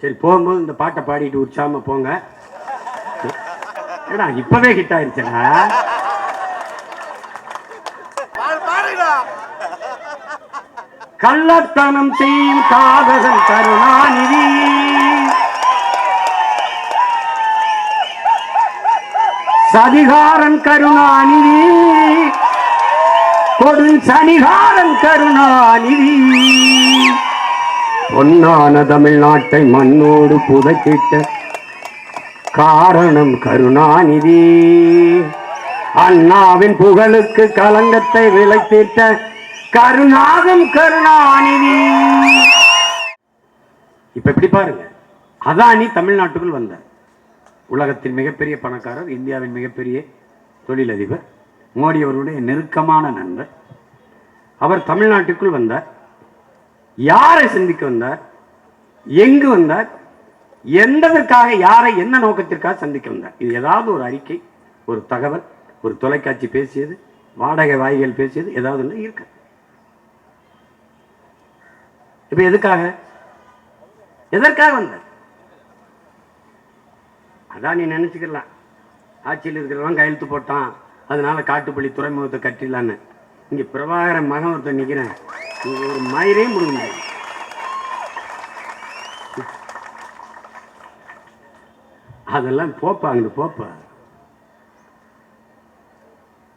சரி போகும்போது இந்த பாட்டை பாடிட்டு உற்சாம போங்க. ஏடா இப்பவே ஹிட் ஆயிருச்சுடா. கள்ளத்தனம் செய்யும் காதகன் கருணாநிதி. சதிகாரன் கருணாநிதி. கொடும் சனிகாரன் கருணாநிதி. பொன்னான தமிழ்நாட்டை மண்ணோடு புதைத்திட்ட காரணம் கருணாநிதி. அண்ணாவின் புகழுக்கு கலங்கத்தை விளைத்திட்ட கருணாகம் கருணாநிதி. இப்ப எப்படி பாருங்க. அதானி தமிழ்நாட்டுக்குள் வந்தார் உலகத்தின் மிகப்பெரிய பணக்காரர் இந்தியாவின் மிகப்பெரிய தொழிலதிபர் மோடி அவர்களுடைய நெருக்கமான நண்பர். அவர் தமிழ்நாட்டுக்குள் வந்தார். யாரை சந்திக்க வந்தார்? எங்கு வந்தார்? எந்ததற்காக யாரை என்ன நோக்கத்திற்காக சந்திக்க வந்தார்? இது ஏதாவது ஒரு அறிக்கை ஒரு தகவல் ஒரு தொலைக்காட்சி பேசியது வாடகை வாய்கள் பேசியது ஏதாவது ஒன்று இருக்கு? இப்ப எதுக்காக? எதற்காக வந்தார்? அதான் நீ நினைச்சுக்கலாம் ஆட்சியில் இருக்கிறவன் கையெழுத்து போட்டான். அதனால காட்டுப்பள்ளி துறைமுகத்தை கட்டிடலான்னு. இங்க பிரபாகரன் மகன் ஒருத்தன் நிக்கிறேன். ஒரு மயிரே முடிய முடியாது அதெல்லாம் போப்பா அங்கிட்டு போப்பா.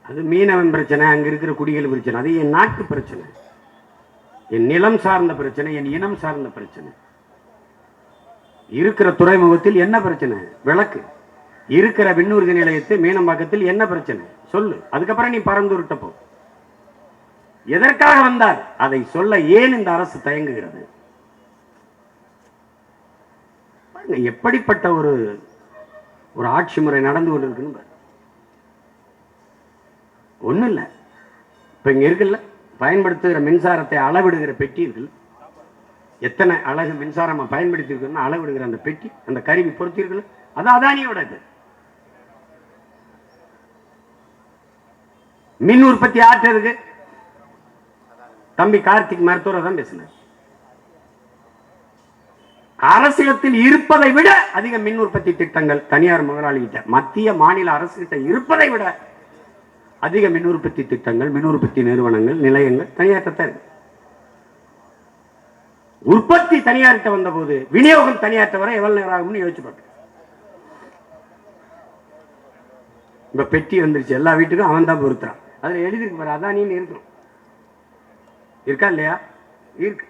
அது மீனவன் பிரச்சனை அங்க இருக்கிற குடிகள் பிரச்சனை. அது என் நாட்டு பிரச்சனை. என் நிலம் சார்ந்த பிரச்சனை என் இனம் சார்ந்த பிரச்சனை. இருக்கிற துறைமுகத்தில் என்ன பிரச்சனை? விளக்கு. இருக்கிற விண்ணூர்தி நிலையத்தை மீனம்பாக்கத்தில் என்ன பிரச்சனை? சொல்லு. அதுக்கப்புறம் நீ பறந்து விட்டப்போ எதற்காக வந்தார்? அதை சொல்ல ஏன் இந்த அரசு தயங்குகிறது? எப்படிப்பட்ட ஒரு ஒரு ஆட்சி முறை நடந்து கொண்டிருக்குன்னு ஒன்றும் ஒண்ணும் இல்லை. இப்போ இங்கே இருக்குல்ல பயன்படுத்துகிற மின்சாரத்தை அளவிடுகிற பெட்டி இருக்குல்ல எத்தனை அழகு மின்சாரமா பயன்படுத்தி அளவிடுகிற அந்த பெட்டி அந்த கருவி பொருத்திருக்குல்ல அது அதானியோட இது. மின் உற்பத்தி ஆற்று தம்பி கார்த்திக் மருத்துவரை தான் பேசினார். அரசியலத்தில் இருப்பதை விட அதிக மின் உற்பத்தி திட்டங்கள் தனியார் முதலாளிகிட்ட மத்திய மாநில அரசு கிட்ட இருப்பதை விட அதிக மின் உற்பத்தி திட்டங்கள் மின் உற்பத்தி நிறுவனங்கள் நிலையங்கள் தனியார் இருக்கு. உற்பத்தி தனியார்கிட்ட வந்தபோது விநியோகம் தனியார்கிட்ட வர எவ்வளவு நேரம் ஆகும்னு யோசிச்சு பார்க்க இப்ப பெட்டி வந்துருச்சு எல்லா வீட்டுக்கும் அவன் தான் பொருத்துறான். அதுல எழுதிருக்கு பாரு அதானின்னு இருக்கணும் இருக்கா இல்லையா? இருக்கு.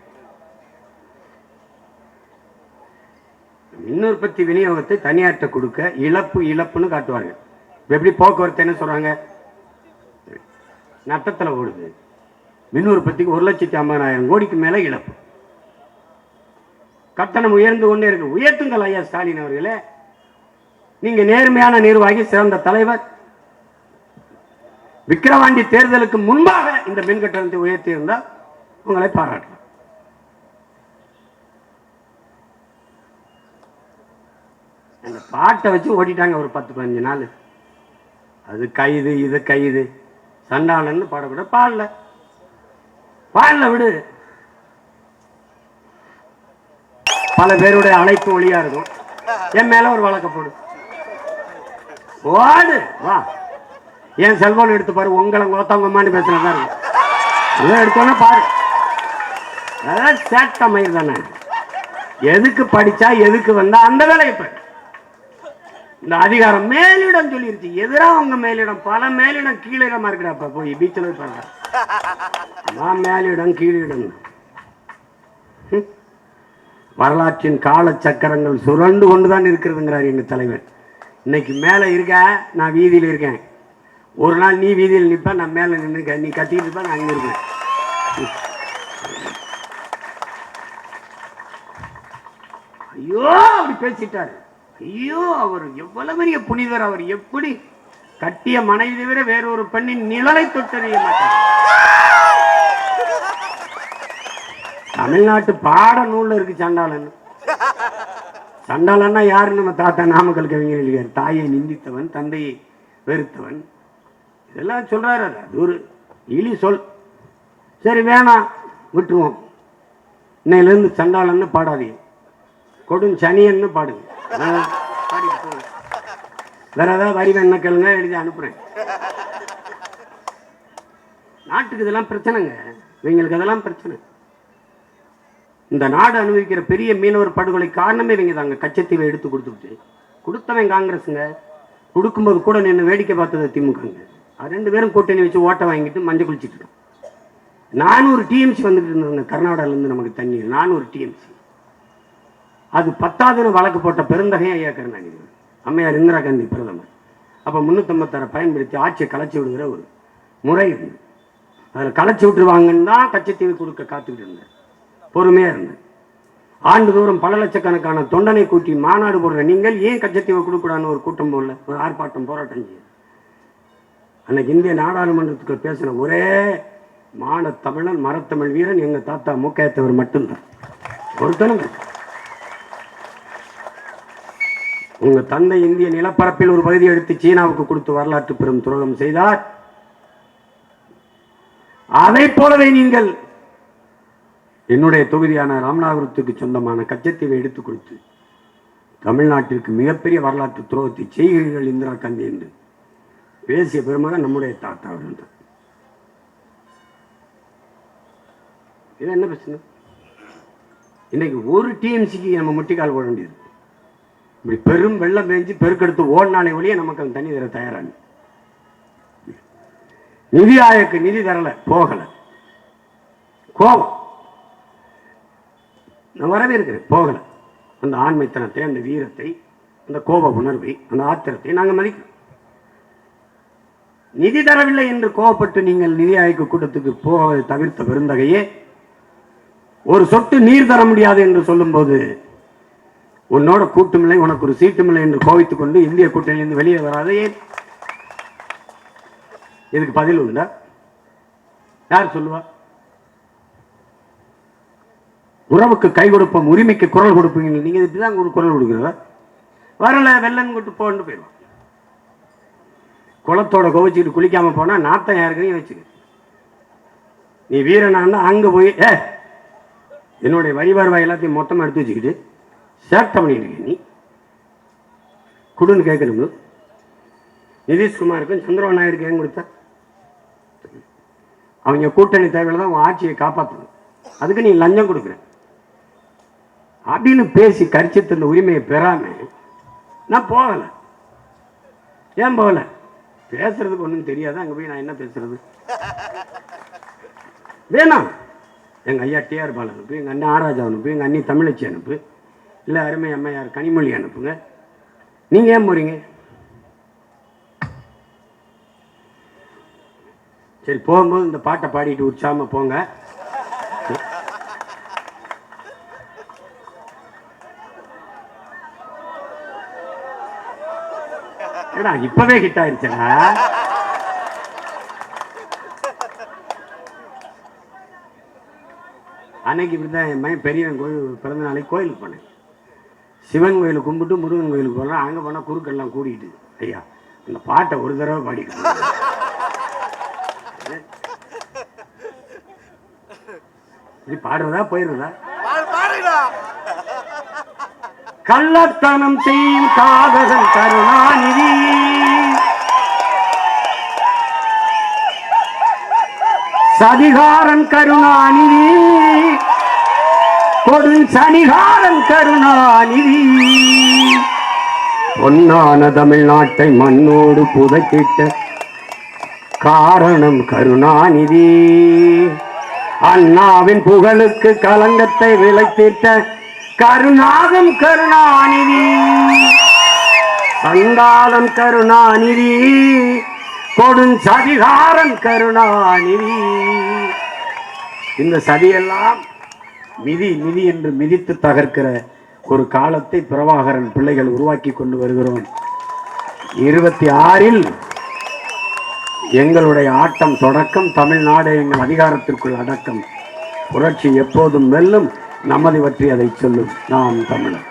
மின் உற்பத்தி விநியோகத்தை தனியார்ட்ட கொடுக்க இழப்பு இழப்புன்னு காட்டுவாங்க இப்ப எப்படி போக்குவரத்து என்ன சொல்றாங்க? நட்டத்தில் ஓடுது. மின் உற்பத்திக்கு ஒரு லட்சத்தி ஐம்பதாயிரம் கோடிக்கு மேல இழப்பு. கட்டணம் உயர்ந்து கொண்டே இருக்கு. உயர்த்துங்கள் ஐயா ஸ்டாலின் அவர்களே. நீங்க நேர்மையான நிர்வாகி சிறந்த தலைவர். விக்கிரவாண்டி தேர்தலுக்கு முன்பாக இந்த மின் கட்டணத்தை உயர்த்தி இருந்தால் உங்களை பாராட்டலாம் அந்த பாட்டை வச்சு ஓட்டிட்டாங்க ஒரு பத்து பதினஞ்சு நாள். அது கைது இது கைது. சண்டாளன்னு பாடக்கூட பாடல. பாடல விடு. பல பேருடைய அழைப்பு ஒளியா இருக்கும். என் மேல ஒரு வழக்க போடு. ஓடு. வா. என் செல்போன் எடுத்து பாரு. உங்களை கோத்தவங்கம்மான்னு பேசுறதா இருக்கும் இதை எடுத்தோன்னே பாரு. அதான் சேட்ட மயிர் தானே. எதுக்கு படிச்சா எதுக்கு வந்தா அந்த வேலையை பாரு. இந்த அதிகாரம் மேலிடம் சொல்லிருச்சு. எதிராக அவங்க மேலிடம் பல மேலிடம் கீழிடமா இருக்கிறப்ப போய் பீச்சில் போய் பாருங்க அதான் மேலிடம் கீழிடம். வரலாற்றின் கால சக்கரங்கள் சுரண்டு கொண்டுதான் இருக்கிறதுங்கிறார் எங்கள் தலைவர் இன்னைக்கு மேல இருக்க நான் வீதியில் இருக்கேன். ஒரு நாள் நீ வீதியில் நிற்ப நான் மேல நின்று நீ கத்திட்டு இருப்ப நான் அங்கே இருக்கேன். ஐயோ அப்படி பேசிட்டாரு. ஐயோ அவர் எவ்வளவு பெரிய புனிதர் அவர் எப்படி கட்டிய மனைவி தவிர வேறொரு பெண்ணின் நிழலை தொட்டறிய மாட்டார். தமிழ்நாட்டு பாட நூல்ல இருக்கு சண்டாளன் சண்டாளன்னா யாரு நம்ம தாத்தா நாமக்கல் கவிஞர் எழுதியார். தாயை நிந்தித்தவன் தந்தையை வெறுத்தவன். இதெல்லாம் சொல்றாரு. அது. அது ஒரு இழி சொல். சரி வேணாம் விட்டுருவோம். இன்னையிலேருந்து சண்டாளன்னு பாடாதீங்க. கொடும் சனியன்னு பாடுங்க. வேற ஏதாவது வரி வேணா கேளுங்க எழுதி அனுப்புறேன். நாட்டுக்கு இதெல்லாம் பிரச்சனைங்க. இவங்களுக்கு அதெல்லாம் பிரச்சனை. இந்த நாடு அனுபவிக்கிற பெரிய மீனவர் படுகொலை காரணமே இவங்க தாங்க. கச்சத்தீவை எடுத்து கொடுத்துட்டு கொடுத்தவன் காங்கிரஸுங்க கொடுக்கும்போது கூட நின்று வேடிக்கை பார்த்தது திமுகங்க. அது ரெண்டு பேரும் கூட்டணி வச்சு ஓட்டை வாங்கிட்டு மஞ்சள் குளிச்சுட்டு நானூறு டிஎம்சி வந்துட்டு இருந்தாங்க கர்நாடகாலேருந்து நமக்கு தண்ணீர். நானூறு டிஎம்சி அது பத்தாவதுன்னு வழக்கு போட்ட பெருந்தகையா ஐயா கருணாநிதி. அம்மையார் இந்திரா காந்தி பிரதமர். அப்போ முந்நூற்றம்பத்தாறை பயன்படுத்தி ஆட்சியை கலைச்சி விடுகிற ஒரு முறை இருந்தது அதில் கலைச்சி விட்டுருவாங்கன்னு தான் கச்சத்தீவு கொடுக்க காத்துக்கிட்டு இருந்தார் பொறுமையாக இருந்தேன் ஆண்டுதோறும் பல லட்சக்கணக்கான தொண்டனை கூட்டி மாநாடு போடுற நீங்கள் ஏன் கச்சத்தீவை கொடுக்கூடாதுன்னு ஒரு கூட்டம் போடல ஒரு ஆர்ப்பாட்டம் போராட்டம் செய்யுது அன்னைக்கு இந்திய நாடாளுமன்றத்துக்கு பேசின ஒரே மான தமிழன் மரத்தமிழ் வீரன் எங்கள் தாத்தா மூக்கையத்தவர் மட்டும்தான். ஒருத்தனும் உங்கள் தந்தை இந்திய நிலப்பரப்பில் ஒரு பகுதியை எடுத்து சீனாவுக்கு கொடுத்து வரலாற்று பெரும் துரோகம் செய்தார். அதை போலவே நீங்கள் என்னுடைய தொகுதியான ராமநாதபுரத்துக்கு சொந்தமான கச்சத்தீவை எடுத்துக் கொடுத்து தமிழ்நாட்டிற்கு மிகப்பெரிய வரலாற்று துரோகத்தை செய்கிறீர்கள் இந்திரா காந்தி என்று பேசிய பெருமகன் நம்முடைய தாத்தா அவர்கள் இது என்ன பிரச்சனை? இன்னைக்கு ஒரு டிஎம்சிக்கு நம்ம முட்டிக்கால் போட வேண்டியது. பெரும் வெள்ளம் பெஞ்சு பெருக்கெடுத்து ஓடினாலே ஒழிய நமக்கு அந்த தண்ணி தர தயாரான நிதி ஆயக்கு நிதி தரல போகல. கோபம். நான் வரவே இருக்கிறேன் போகல. அந்த ஆண்மைத்தனத்தை அந்த வீரத்தை அந்த கோப உணர்வை அந்த ஆத்திரத்தை நாங்கள் மதிக்கிறோம். நிதி தரவில்லை என்று கோபப்பட்டு நீங்கள் நிதி ஆயோக கூட்டத்துக்கு போவதை தவிர்த்த பெருந்தகையே ஒரு சொட்டு நீர் தர முடியாது என்று சொல்லும்போது உன்னோட கூட்டுமில்லை உனக்கு ஒரு சீட்டுமில்லை என்று கோவித்துக் கொண்டு இந்திய கூட்டணியிலிருந்து வெளியே வராதே. இதுக்கு பதில் உண்டா? யார் சொல்லுவா? உறவுக்கு கை கொடுப்போம் உரிமைக்கு குரல் கொடுப்பீங்க. நீங்க இப்படிதான் ஒரு குரல் கொடுக்குறதா? வரல வெள்ளன் கொண்டு போன்னு போயிடுவான். குளத்தோட கோவிச்சுக்கிட்டு குளிக்காம போனா நாத்தம் யாருக்குன்னு வச்சுக்க நீ வீரனா அங்க போய் ஏ என்னுடைய வரி வாய் எல்லாத்தையும் மொத்தமா எடுத்து வச்சுக்கிட்டு சேட்டை பண்ணிட்டு இருக்க. நீ குடுன்னு கேட்கணும் நிதிஷ்குமாருக்கும் சந்திரபாபு நாயுடுக்கு ஏன் கொடுத்த? அவங்க கூட்டணி தேவையில் தான் உன் ஆட்சியை காப்பாற்றணும் அதுக்கு நீ லஞ்சம் கொடுக்குற. அப்படின்னு பேசி கரிச்சித்து உரிமையை பெறாம நான் போகல. ஏன் போகல? பேசுறதுக்கு ஒன்றும் தெரியாது? அங்கே போய் நான் என்ன பேசுறது? வேணாம். எங்கள் ஐயா டிஆர் பால் அனுப்பு எங்கள் அண்ணன் ஆராஜா அனுப்பு எங்கள் அண்ணி தமிழச்சி அனுப்பு. இல்லை அருமை அம்மையார் கனிமொழி அனுப்புங்க. நீங்கள் ஏன் போகிறீங்க சரி போகும்போது இந்த பாட்டை பாடிட்டு உற்சாகமா போங்க. ஏடா இப்பவே ஹிட் ஆயிருச்சடா? அன்னைக்கு இப்படிதான் என் மகன் பெரியவன் கோயில் பிறந்த நாளைக்கு கோயிலுக்கு போனேன். சிவன் கோயிலுக்கு கும்பிட்டு முருகன் கோயிலுக்கு போகலாம் அங்கே போனால் குறுக்கெல்லாம் கூடிட்டு ஐயா அந்த பாட்டை ஒரு தடவை போங்க. இப்படி பாடுறதா போயிடுறதா? கள்ளத்தனம் செய்யும் காதகன் கருணாநிதி. சதிகாரன் கருணாநிதி. கொடு சனிகாரன் கருணாநிதி. பொன்னான தமிழ்நாட்டை மண்ணோடு புதைத்திட்ட காரணம் கருணாநிதி. அண்ணாவின் புகழுக்கு கலங்கத்தை விளைத்திட்ட கருணாகம் கருணாநிதி. சண்டாளன் கருணாநிதி கொடும் சதிகாரம் கருணாநிதி. இந்த சதியெல்லாம் மிதி மிதி என்று மிதித்து தகர்க்கிற ஒரு காலத்தை பிரபாகரன் பிள்ளைகள் உருவாக்கி கொண்டு வருகிறோம். இருபத்தி ஆறில் எங்களுடைய ஆட்டம் தொடக்கம் தமிழ்நாடு எங்கள் அதிகாரத்திற்குள் அடக்கம். புரட்சி எப்போதும் வெல்லும் நமது பற்றி அதை சொல்லும். நாம் தமிழர்.